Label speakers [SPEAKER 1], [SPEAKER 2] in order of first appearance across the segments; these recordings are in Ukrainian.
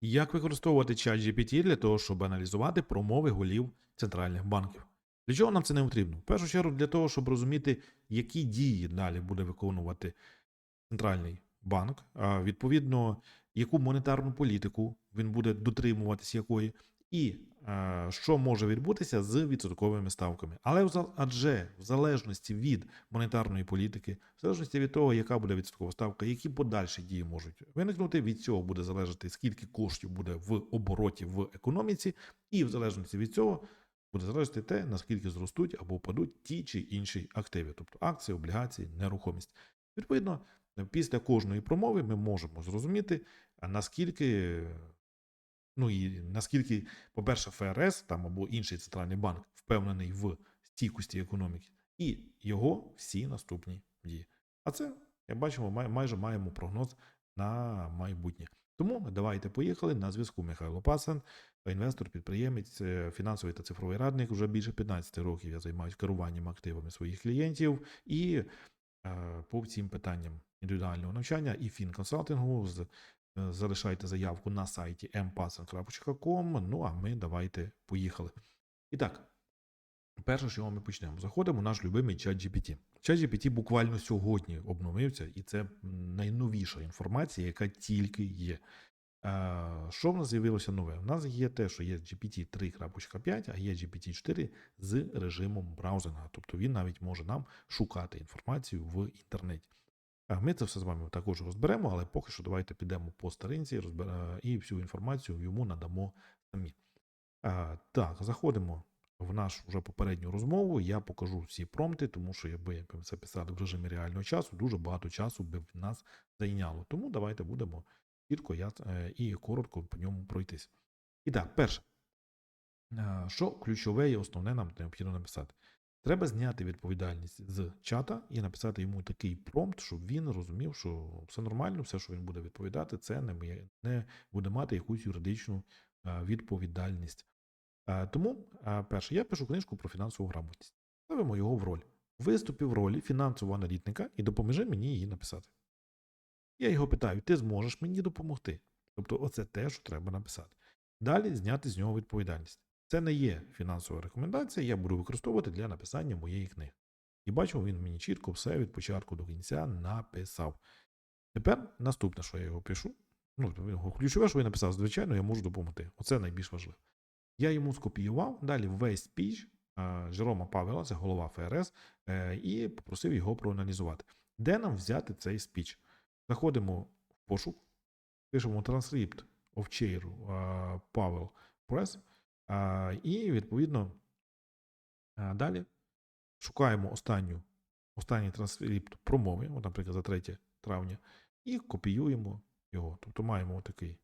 [SPEAKER 1] Як використовувати чат GPT для того, щоб аналізувати промови голів центральних банків? Для чого нам це не потрібно? В першу чергу для того, щоб розуміти, які дії далі буде виконувати центральний банк, відповідно, яку монетарну політику він буде дотримуватись якої, і що може відбутися з відсотковими ставками. Але адже в залежності від монетарної політики, в залежності від того, яка буде відсоткова ставка, які подальші дії можуть виникнути, від цього буде залежати, скільки коштів буде в обороті в економіці, і в залежності від цього буде залежати те, наскільки зростуть або впадуть ті чи інші активи, тобто акції, облігації, нерухомість. Відповідно, після кожної промови ми можемо зрозуміти, наскільки, ну і наскільки, по-перше, ФРС там або інший центральний банк впевнений в стійкості економіки, і його всі наступні дії. А це, як бачимо, май- майже маємо прогноз на майбутнє. Тому давайте поїхали. На зв'язку Михайло Пасен, інвестор, підприємець, е, фінансовий та цифровий радник. Вже більше 15 років я займаюся керуванням активами своїх клієнтів і е, по всім питанням індивідуального навчання і фінконсалтингу. З- Залишайте заявку на сайті mpassen.com. Ну а ми давайте поїхали. І так, перше, чого ми почнемо. Заходимо в наш любимий чат GPT. Чат GPT буквально сьогодні обновився, і це найновіша інформація, яка тільки є. Е, Що в нас з'явилося нове? У нас є те, що є GPT 3.5, а є GPT 4 з режимом браузинга. Тобто він навіть може нам шукати інформацію в інтернеті. Ми це все з вами також розберемо, але поки що давайте підемо по старинці і всю інформацію йому надамо самі. Так, заходимо в нашу вже попередню розмову. Я покажу всі промпти, тому що якби це писали в режимі реального часу, дуже багато часу би в нас зайняло. Тому давайте будемо чітко е, і коротко по ньому пройтись. І так, перше, що ключове і основне нам необхідно написати? Треба зняти відповідальність з чата і написати йому такий промпт, щоб він розумів, що все нормально, все, що він буде відповідати, це не, не буде мати якусь юридичну відповідальність. Тому, перше, я пишу книжку про фінансову грамотність. Ставимо його в роль. Виступи в ролі фінансового аналітника і допоможи мені її написати. Я його питаю: ти зможеш мені допомогти? Тобто, оце те, що треба написати. Далі зняти з нього відповідальність. Це не є фінансова рекомендація, я буду використовувати для написання моєї книги. І бачу, він мені чітко все від початку до кінця написав. Тепер наступне, що я його пишу. Ну, ключове, що я написав, звичайно, я можу допомогти. Оце найбільш важливо. Я йому скопіював далі весь спіч Жерома Павела, це голова ФРС, е, і попросив його проаналізувати. Де нам взяти цей спіч? Заходимо в пошук, пишемо транскрипт of chair е, І відповідно далі шукаємо останню, останній транскрипт промови, от, наприклад, за 3 травня, і копіюємо його. Тобто маємо такий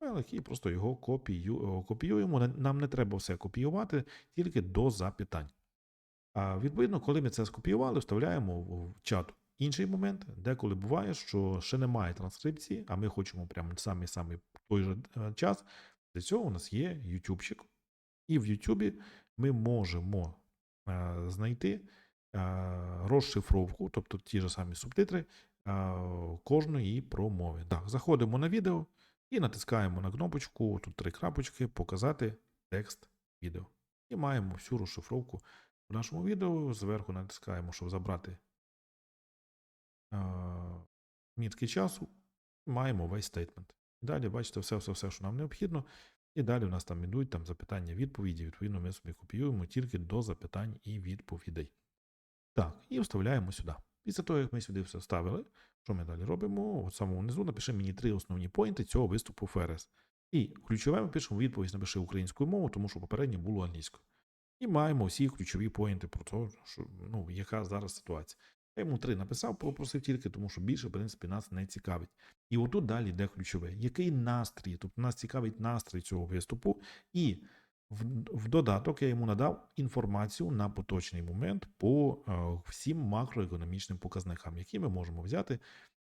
[SPEAKER 1] файлик і просто його копію, копіюємо. Нам не треба все копіювати, тільки до запитань. А відповідно, коли ми це скопіювали, вставляємо в чат. Інший момент, деколи буває, що ще немає транскрипції, а ми хочемо прямо самий самий той же е, час. Для цього у нас є ютубчик. І в Ютубі ми можемо знайти розшифровку, тобто ті ж самі субтитри кожної промови. Так, заходимо на відео і натискаємо на кнопочку, тут три крапочки, показати текст відео. І маємо всю розшифровку в нашому відео. Зверху натискаємо, щоб забрати мітки часу. Маємо весь стейтмент. Далі, бачите, все, все, все, що нам необхідно. І далі у нас там ідуть там запитання, відповіді. Відповідно, ми собі копіюємо тільки до запитань і відповідей. Так, і вставляємо сюди. Після того, як ми сюди все вставили, що ми далі робимо? От самому внизу напиши мені три основні поінти цього виступу ФРС. І ключове ми пишемо відповідь, напиши українською мовою, тому що попереднє було англійською. І маємо всі ключові поінти про те, що, ну, яка зараз ситуація. Я йому три написав, попросив тільки, тому що більше, в принципі, нас не цікавить. І отут далі йде ключове. Який настрій? Тобто нас цікавить настрій цього виступу. І в, в додаток я йому надав інформацію на поточний момент по е, всім макроекономічним показникам, які ми можемо взяти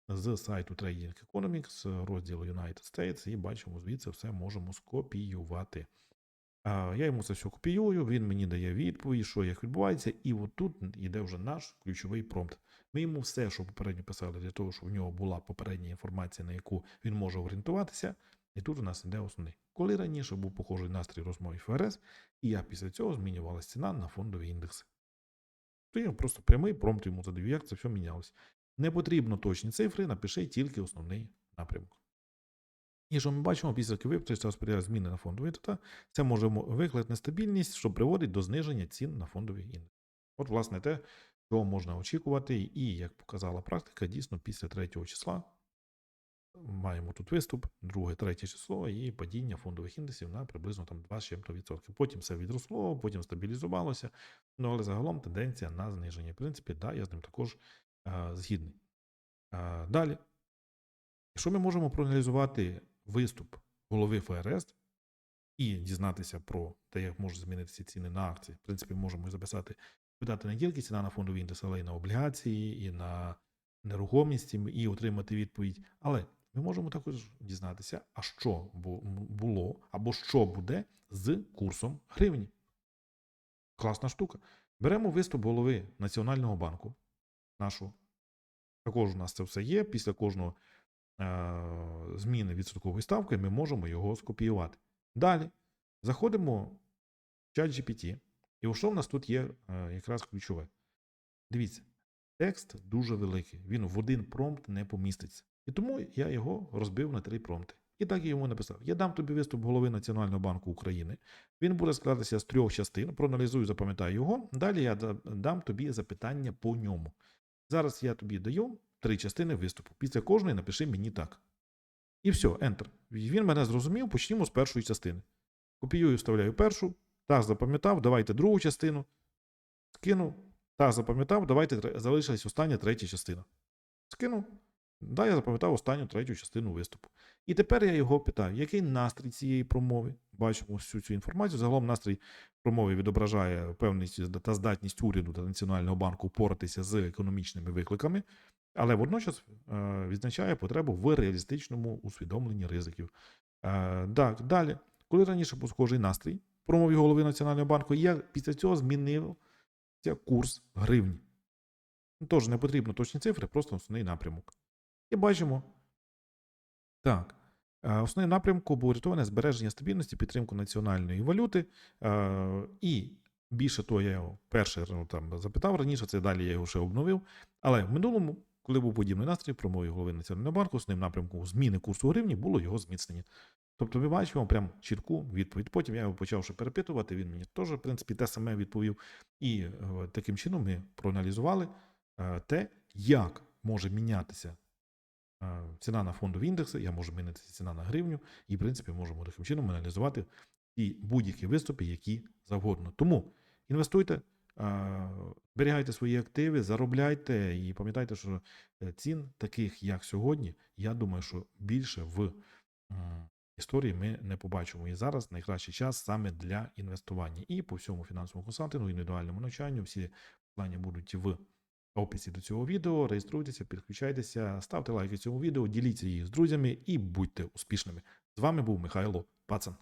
[SPEAKER 1] з сайту Trading Economics, розділу United States, і бачимо, звідси все можемо скопіювати. А, Я йому це все копіюю, він мені дає відповідь, що як відбувається, і отут йде вже наш ключовий промпт. Ми йому все, що попередньо писали, для того, щоб в нього була попередня інформація, на яку він може орієнтуватися. І тут у нас іде основний. Коли раніше був похожий настрій розмові ФРС, і я після цього змінювалася ціна на фондові індекси. То я просто прямий промпт йому задаю, як це все мінялося. Не потрібно точні цифри, напиши тільки основний напрямок. І що ми бачимо, після випадку сприяє зміни на фондовий ТТ, це може викликати нестабільність, що приводить до зниження цін на фондові індекси. От, власне, те, що можна очікувати, і як показала практика, дійсно після третього числа маємо тут виступ, друге, третє число і падіння фондових індексів на приблизно там 2 з чим-то відсотки. Потім все відросло, потім стабілізувалося. Ну але загалом тенденція на зниження. В принципі, да, я з ним також а, згідний. А, далі. Якщо ми можемо проаналізувати виступ голови ФРС і дізнатися про те, як можуть змінитися ціни на акції, в принципі, можемо записати, видати не тільки ціна на фондовий індекс, але й на облігації, і на нерухомість, і- отримати відповідь. Але ми можемо також дізнатися, а що було або що буде з курсом гривні. Класна штука. Беремо виступ голови Національного банку. Нашу. Також у нас це все є. Після кожного зміни відсоткової ставки ми можемо його скопіювати. Далі заходимо в чат GPT. І що в нас тут є е, якраз ключове? Дивіться, текст дуже великий. Він в один промпт не поміститься. І тому я його розбив на три промпти. І так я йому написав: Я дам тобі виступ голови Національного банку України. Він буде складатися з трьох частин. Проаналізую, запам'ятаю його. Далі я дам тобі запитання по ньому. Зараз я тобі даю три частини виступу. Після кожної напиши мені так. І все, Enter. Він мене зрозумів, почнімо з першої частини. Копіюю, вставляю першу. Так, запам'ятав, давайте другу частину. Скину. Так, запам'ятав, давайте залишилась остання третя частина. Скинув. Да, я запам'ятав останню третю частину виступу. І тепер я його питаю, який настрій цієї промови? Бачимо всю цю інформацію. Загалом настрій промови відображає певність та здатність уряду та Національного банку впоратися з економічними викликами, але водночас е, відзначає потребу в реалістичному усвідомленні ризиків. Е, так, далі, коли раніше був схожий настрій промові голови Національного банку, я після цього змінив курс гривні. Тож не потрібно точні цифри, просто основний напрямок. І бачимо. Так. е, Основний напрямку був рятоване збереження стабільності, підтримку національної валюти. І більше того, я його перше ну, там, запитав раніше, це далі я його ще обновив. Але в минулому, коли був подібний настрій, про мові голови Національного банку, основним напрямком зміни курсу гривні було його зміцнення. Тобто ми бачимо прям чітку відповідь. Потім я його почав ще перепитувати, він мені теж, в принципі, те саме відповів. І е, таким чином ми проаналізували е, те, як може мінятися е, ціна на фондові індекси, я можу мінятися ціна на гривню, і, в принципі, можемо таким чином аналізувати і будь-які виступи, які завгодно. Тому інвестуйте, зберігайте свої активи, заробляйте і пам'ятайте, що е, цін, таких як сьогодні, я думаю, що більше в історії ми не побачимо. І зараз найкращий час саме для інвестування. І по всьому фінансовому консалтингу, індивідуальному навчанню, всі послання будуть в описі до цього відео. Реєструйтеся, підключайтеся, ставте лайки цьому відео, діліться її з друзями і будьте успішними. З вами був Михайло Пацан.